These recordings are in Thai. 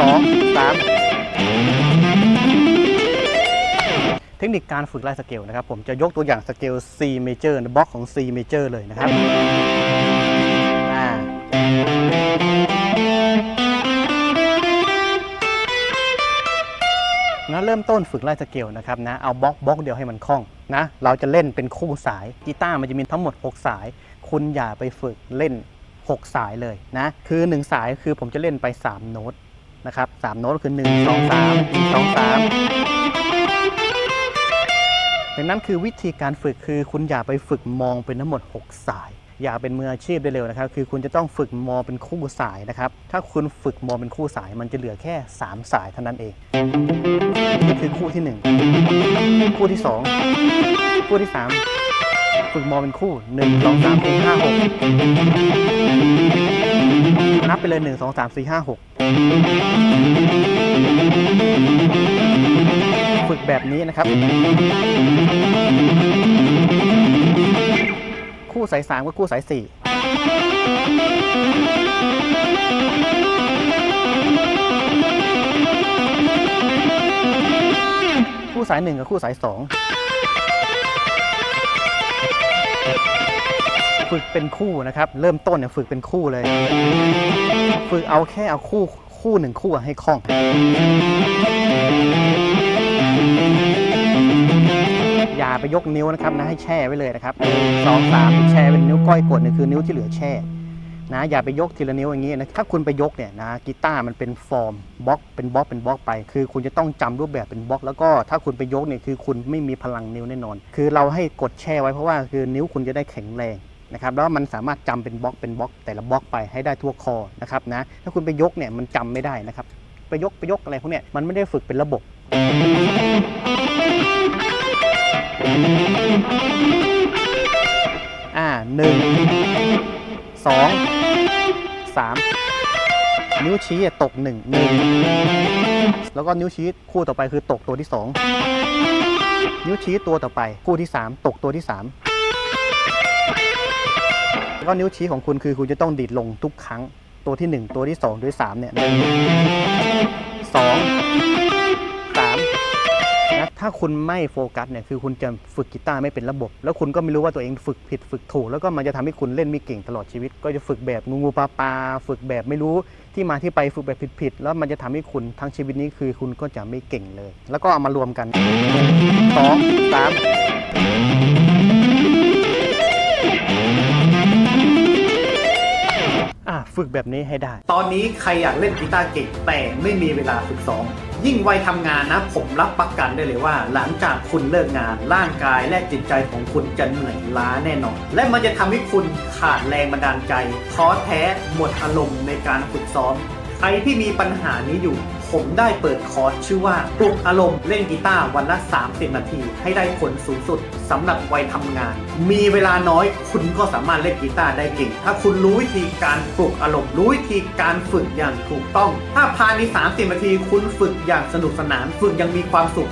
สองสามเทคนิคการฝึกไล่สเกลนะครับ ผมจะยกตัวอย่างสเกล C major ในบล็อกของ C major เลยนะครับนะเริ่มต้นฝึกไล่สเกลนะครับนะเอาบล็อกบล็อกเดียวให้มันคล่องนะเราจะเล่นเป็นคู่สายกีตาร์มันจะมีทั้งหมด 6 สาย คุณอย่าไปฝึกเล่น 6 สายเลยนะคือ 1 สายคือผมจะเล่นไป 3 โน้ต นะครับ3โน้ตคือ1 2 3 1 2 3ดังนั้นคือวิธีการฝึกคือคุณอย่าไปฝึกมองเป็นทั้งหมด 6 สาย อย่าเป็นมืออาชีพได้เร็วนะครับ คือคุณจะต้องฝึกมองเป็นคู่สายนะครับ ถ้าคุณฝึกมองเป็นคู่สาย มันจะเหลือแค่ 3 สายเท่านั้นเองนี่คือคู่ที่ 1 คู่ที่ 2 คู่ที่ 3 ฝึกมองเป็นคู่ 1 2 3 4 5 6 นับไปเลย 1 2 3 4 5 6 ฝึกแบบนี้นะครับ คู่สายสามกับคู่สายสี่คู่สายหนึ่งกับคู่สายสองฝึกเป็นคู่นะครับ เริ่มต้นเนี่ยฝึกเป็นคู่เลย ฝึกเอาแค่เอาคู่ คู่หนึ่งคู่ให้คล่อง อย่าไปยกนิ้วนะครับนะให้แช่ไว้เลยนะครับสองสามแช่เป็นนิ้วก้อยกดเนี่ยคือนิ้วที่เหลือแช่นะอย่าไปยกทีละนิ้วอย่างนี้นะถ้าคุณไปยกเนี่ยนะกีตาร์มันเป็นฟอร์มบล็อกเป็นบล็อกเป็นบล็อกไป คือคุณจะต้องจำรูปแบบเป็นบล็อก แล้วก็ถ้าคุณไปยกเนี่ยคือคุณไม่มีพลังนิ้วแน่นอน คือเราให้กดแช่ไว้เพราะว่าคือนิ้วคุณจะได้แข็งแรง นะครับแล้วมันสามารถจำเป็นบล็อกเป็นบล็อก แต่ละบล็อกไปให้ได้ทั่วคอนะครับนะถ้าคุณไปยกเนี่ยมันจำไม่ได้นะครับไปยกไปยกอะไรพวกเนี้ยมันไม่ได้ฝึกเป็นระบบอ่าหนึ่งสองสามนิ้วชี้ตกหนึ่งหนึ่งแล้วก็นิ้วชี้คู่ต่อไปคือตกตัวที่สองนิ้วชี้ตัวต่อไปคู่ที่สามตกตัวที่สาม แล้วก็นิ้วชี้ของคุณคือคุณจะต้องดีดลงทุกครั้ง ตัวที่หนึ่งตัวที่สองตัวที่สามเนี่ยหนึ่งสองสามนะถ้าคุณไม่โฟกัสเนี่ยคือคุณจะฝึกกีตาร์ไม่เป็นระบบ แล้วคุณก็ไม่รู้ว่าตัวเองฝึกผิดฝึกถูก แล้วก็มันจะทำให้คุณเล่นไม่เก่งตลอดชีวิต ก็จะฝึกแบบงูงูปลาปลาฝึกแบบไม่รู้ที่มาที่ไปฝึกแบบผิดๆแล้วมันจะทำให้คุณทั้งชีวิตนี้คือคุณก็จะไม่เก่งเลย แล้วก็เอามารวมกันสองสาม ฝึกแบบนี้ให้ได้ ตอนนี้ใครอยากเล่นกีตาร์เก่งแต่ไม่มีเวลาฝึกซ้อม ยิ่งวัยทำงานนะ ผมรับประกันได้เลยว่า หลังจากคุณเลิกงาน ร่างกายและจิตใจของคุณจะเหนื่อยล้าแน่นอน และมันจะทำให้คุณขาดแรงบันดาลใจท้อแท้หมดอารมณ์ในการฝึกซ้อม ใครที่มีปัญหานี้อยู่ ผมได้เปิดคอร์สชื่อว่าปลุกอารมณ์เล่นกีตาร์วันละ 30 นาที ให้ได้ผลสูงสุดสำหรับวัยทำงาน มีเวลาน้อยคุณก็สามารถเล่นกีตาร์ได้เก่ง ถ้าคุณรู้วิธีการปลุกอารมณ์ รู้วิธีการฝึกอย่างถูกต้อง ถ้าภายใน 30 นาทีคุณฝึกอย่างสนุกสนาน ฝึกอย่างมีความสุข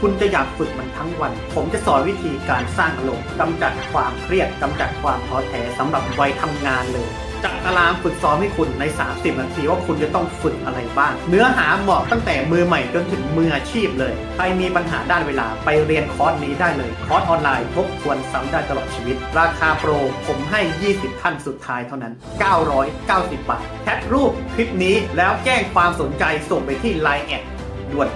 คุณจะอยากฝึกมันทั้งวัน ผมจะสอนวิธีการสร้างอารมณ์กำจัดความเครียดกำจัดความท้อแท้สำหรับวัยทำงานเลยจัดตารางฝึกซ้อมให้คุณใน 30 นาทีว่าคุณจะต้องฝึกอะไรบ้าง เนื้อหาเหมาะตั้งแต่มือใหม่จนถึงมืออาชีพเลย ใครมีปัญหาด้านเวลาไปเรียนคอร์สนี้ได้เลย คอร์สออนไลน์ทบทวนซ้ำได้ตลอดชีวิต ราคาโปรผมให้ 20ท่านสุดท้ายเท่านั้น 990 บาทแคปรูปคลิปนี้แล้วแจ้งความสนใจส่งไปที่ Line แอดด่วน